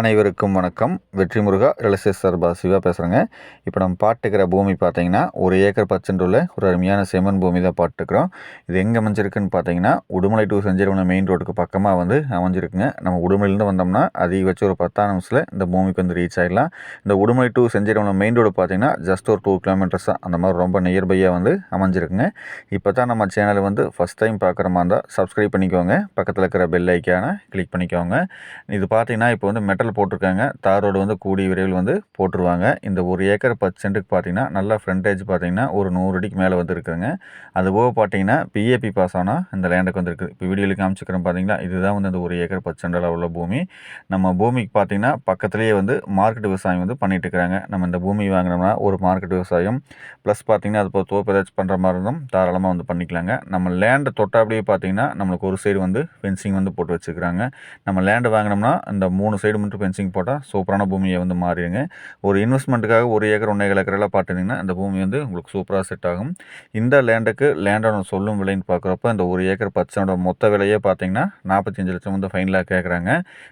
அனைவருக்கும் வணக்கம். வெற்றி முருகா ரிலசேஸ் சார்பா சிவா பேசுகிறேங்க இப்போ நம்ம பாட்டுக்கிற பூமி பார்த்தீங்கன்னா ஒரு ஏக்கர் பச்சன்றுள்ள ஒரு அருமையான செம்மன் பூமி தான் பாட்டுக்கிறோம் இது எங்கே அமைஞ்சிருக்குன்னு பார்த்தீங்கன்னா உடுமலை டு செஞ்சிருவன மெயின் ரோடுக்கு பக்கமாக வந்து அமைஞ்சிருக்குங்க. நம்ம உடுமலையிலேருந்து வந்தோம்னா அதிகபட்சம் ஒரு பத்தாம் நிமிஷத்தில் இந்த பூமிக்கு வந்து ரீச் ஆகிடலாம் இந்த உடுமலை டு செஞ்சிருவன மெயின் ரோடு பார்த்தீங்கன்னா ஜஸ்ட் ஒரு டூ கிலோமீட்டர்ஸ் தான். அந்த மாதிரி ரொம்ப நியர்பையாக வந்து அமைஞ்சிருக்குங்க. இப்போ தான் நம்ம சேனலை வந்து ஃபஸ்ட் டைம் பார்க்குற மாதிரி இருந்தால் சப்ஸ்கிரைப் பண்ணிக்கோங்க. பக்கத்தில் இருக்கிற பெல் ஐக்கானை கிளிக் பண்ணிக்கோங்க. இது பார்த்தீங்கன்னா இப்போ வந்து மெட்டல் போட்டிருக்காங்க. தார் ரோடு வந்து கூடிய விரைவில் வந்து போட்டுருவாங்க. இந்த ஒரு ஏக்கர் பத்து சென்ட்டுக்கு பார்த்தீங்கன்னா நல்லா ஃப்ரண்டேஜ் பார்த்தீங்கன்னா ஒரு நூறு அடிக்கு மேலே வந்து இருக்குதுங்க. அது போக பார்த்தீங்கன்னா பிஏபி பாஸ் ஆனால் இந்த லேண்டுக்கு வந்துருக்கு. இப்போ வீடியோவில் காமிச்சிக்கிறோம் பார்த்தீங்கன்னா இதுதான் வந்து இந்த ஒரு ஏக்கர் பத்து சென்டில் உள்ள பூமி. நம்ம பூமிக்கு பார்த்தீங்கன்னா பக்கத்துலேயே வந்து மார்க்கெட் விவசாயம் வந்து பண்ணிகிட்டு இருக்கிறாங்க நம்ம இந்த பூமி வாங்கினோம்னா ஒரு மார்க்கெட் விவசாயம். ப்ளஸ் பார்த்தீங்கன்னா அது போல் தோப்பு ஏதாச்சும் பண்ணுற மாதிரி இருந்தும் தாராளமாக வந்து பண்ணிக்கலாங்க. நம்ம லேண்டை தொட்டாப்படியே பார்த்தீங்கன்னா நம்மளுக்கு ஒரு சைடு வந்து ஃபென்சிங் வந்து போட்டு வச்சுக்கிறாங்க நம்ம லேண்டு வாங்கினோம்னா இந்த மூணு சைடு மட்டும் ஃபென்சிங் போட்டால் சூப்பரான பூமியை வந்து மாறிடுங்க. ஒரு இன்வெஸ்ட்மெண்ட்டுக்காக ஒரு ஏக்கர் ஒன்றே ஏக்கரெல்லாம் பார்த்துட்டிங்கன்னா அந்த பூமி வந்து உங்களுக்கு சூப்பராக செட் ஆகும். இந்த லேண்டுக்கு லேண்டோட சொல்லும் விலைன்னு பார்க்குறப்ப இந்த ஒரு ஏக்கர் பச்சனோட மொத்த விலையே பார்த்தீங்கன்னா நாற்பத்தஞ்சு லட்சம் வந்து ஃபைனலாக கேட்குறாங்க.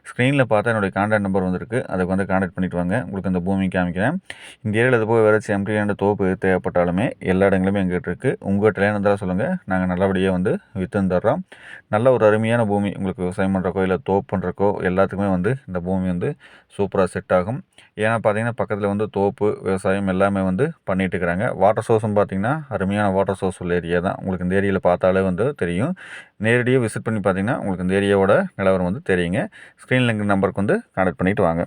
ஸ்க்ரீனில் பார்த்தா என்னுடைய கான்டாக்ட் நம்பர் வந்துருக்கு. அதுக்கு வந்து கான்டாக்ட் பண்ணிட்டு வாங்க. உங்களுக்கு அந்த பூமி காமிக்கிறேன். இந்த ஏரியாவில் இது போய் வேறு எம்டியான தோப்பு தேவைப்பட்டாலுமே எல்லா இடங்களுமே எங்கிட்ட இருக்குது உங்கள்கிட்ட லேண்ட் இருந்தாலும் சொல்லுங்கள் நாங்கள் நல்லபடியாக வந்து விற்று தர்றோம். நல்ல ஒரு அருமையான பூமி உங்களுக்கு விவசாயம் பண்ணுறக்கோ இல்லை தோப்பு பண்ணுறக்கோ எல்லாத்துக்குமே வந்து இந்த பூமி வந்து சூப்பராக செட் ஆகும். ஏன்னா பார்த்தீங்கன்னா பக்கத்தில் வந்து தோப்பு விவசாயம் எல்லாமே வந்து பண்ணிகிட்டு இருக்கிறாங்க வாட்டர் சோர்ஸும் பார்த்திங்கன்னா அருமையான வாட்டர் சோர்ஸ் உள்ள ஏரியா தான். உங்களுக்கு இந்த ஏரியாவில் பார்த்தாலே வந்து தெரியும். நேரடியாக விசிட் பண்ணி பார்த்தீங்கன்னா உங்களுக்கு இந்த ஏரியாவோட நிலவரம் வந்து தெரியுங்க. ஸ்க்ரீனில் இருக்கிற நம்பருக்கு வந்து கான்டாக்ட் பண்ணிவிட்டு வாங்க.